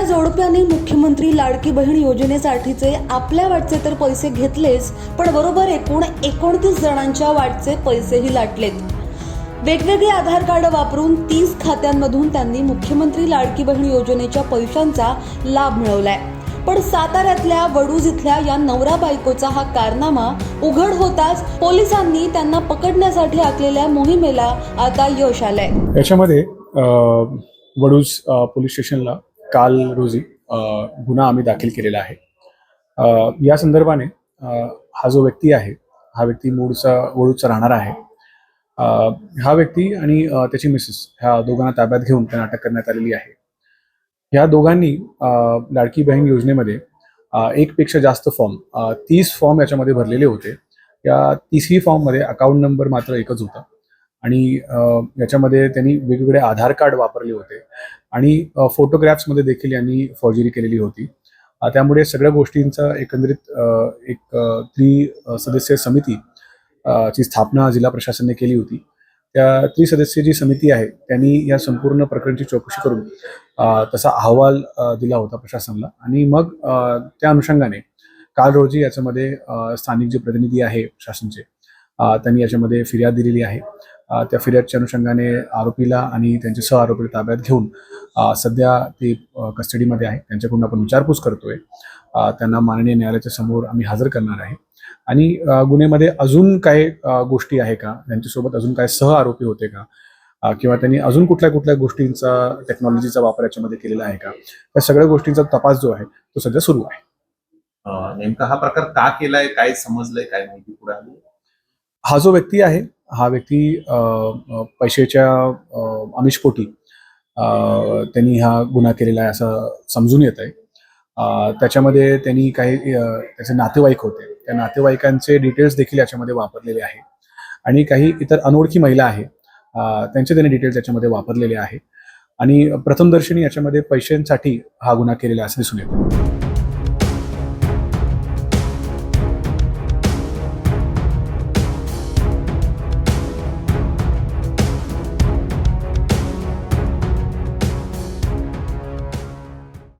जोडप्याने मुख्यमंत्री लाडकी बहीण योजनेसाठीचे आपल्या वाटचे तर पैसे घेतलेच पण बरोबर एकूण एकोणतीस जणांच्या वाटचे पैसेही लाटलेत. वेगवेगळे आधार कार्ड वापरून तीस खात्यांमधून त्यांनी मुख्यमंत्री लाडकी बहीण योजनेच्या पैशांचा लाभ मिळवलाय. पण साताऱ्यातल्या वडूज इथल्या या नवरा बायकोचा हा कारनामा उघड होताच पोलिसांनी त्यांना पकडण्यासाठी आखलेल्या मोहिमेला आता यश आलंय. याच्यामध्ये वडूज पोलीस स्टेशनला काल रोजी गुन्हा आम्ही दाखल केलेला आहे. या संदर्भाने हा जो व्यक्ती आहे हा व्यक्ती मूळचा वळूचा राहणार आहे. हा व्यक्ती आणि त्याची मिसेस ह्या दोघांना ताब्यात घेऊन त्यांना अटक करण्यात आलेली आहे. ह्या दोघांनी लाडकी बहीण योजनेमध्ये एकपेक्षा जास्त फॉर्म तीस फॉर्म याच्यामध्ये भरलेले होते. या तीसही फॉर्ममध्ये अकाउंट नंबर मात्र एकच होता. आणि याच्यामध्ये त्यांनी वेगवेगळे आधार कार्ड वापरले होते. आणि फोटोग्राफ्समध्ये देखील यांनी फौजिरी केलेली होती. त्यामुळे सगळ्या गोष्टींचा एकंदरीत एक अ, त्रि सदस्य समिती ची स्थापना जिल्हा प्रशासनाने केली होती. त्या त्रिसदस्य जी समिती आहे त्यांनी या संपूर्ण प्रकरणाची चौकशी करून तसा अहवाल दिला होता प्रशासनाला. आणि मग त्या अनुषंगाने काल रोजी याच्यामध्ये स्थानिक जे प्रतिनिधी आहे शासनचे त्यांनी याच्यामध्ये फिर्याद दिलेली आहे. त्या फिर्यादच्या अनुषंगाने आरोपीला आणि त्यांचे सह आरोपीला ताब्यात घेऊन सध्या ते कस्टडीमध्ये आहे त्यांच्याकडून आपण विचारपूस करतोय. त्यांना माननीय न्यायालयाच्या समोर आम्ही हजर करणार आहे. आणि गुन्ह्यामध्ये अजून काय गोष्टी आहे का? त्यांच्यासोबत अजून काय सह आरोपी होते का? किंवा त्यांनी अजून कुठल्या कुठल्या गोष्टींचा टेक्नॉलॉजीचा वापर याच्यामध्ये केलेला आहे का? या सगळ्या गोष्टींचा तपास जो आहे तो सध्या सुरू आहे. नेमका हा प्रकार का केलाय? काय समजलंय? काय माहिती पुढे आली? हा जो व्यक्ती आहे हा व्यक्ती पैशाच्या अ, आमिषपोटी त्यांनी हा गुन्हा केलेला आहे असं समजून येत आहे. त्याच्यामध्ये त्यांनी काही त्याचे नातेवाईक होते. त्या नातेवाईकांचे डिटेल्स देखील याच्यामध्ये वापरलेले आहे. आणि काही इतर अनोळखी महिला आहे. त्यांचे त्यांनी डिटेल्स याच्यामध्ये वापरलेले आहे. आणि प्रथमदर्शनी याच्यामध्ये पैशांसाठी हा गुन्हा केलेला असं दिसून येतं.